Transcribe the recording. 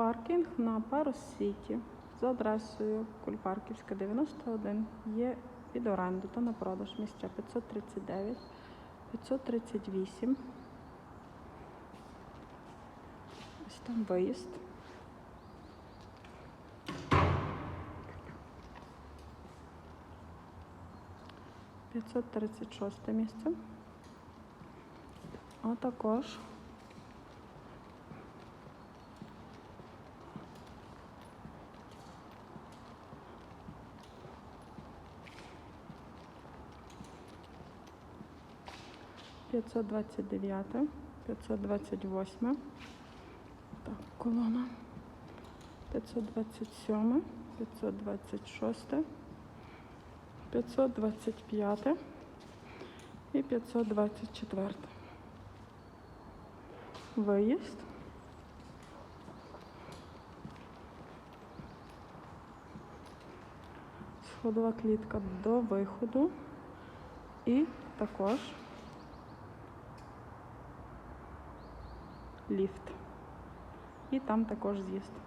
Паркінг на Парус-Сіті за адресою Кульпарківська, 91 є під оренду та на продаж місця 539, 538. Ось там виїзд. П'ятсот тридцять шосте місце. А також п'ятсот двадцять дев'яте, п'ятсот двадцять восьме. Так, колона. 527, 526, 525 і 524. Виїзд. Сходова клітка до виходу і також ліфт. І там також з'їзд.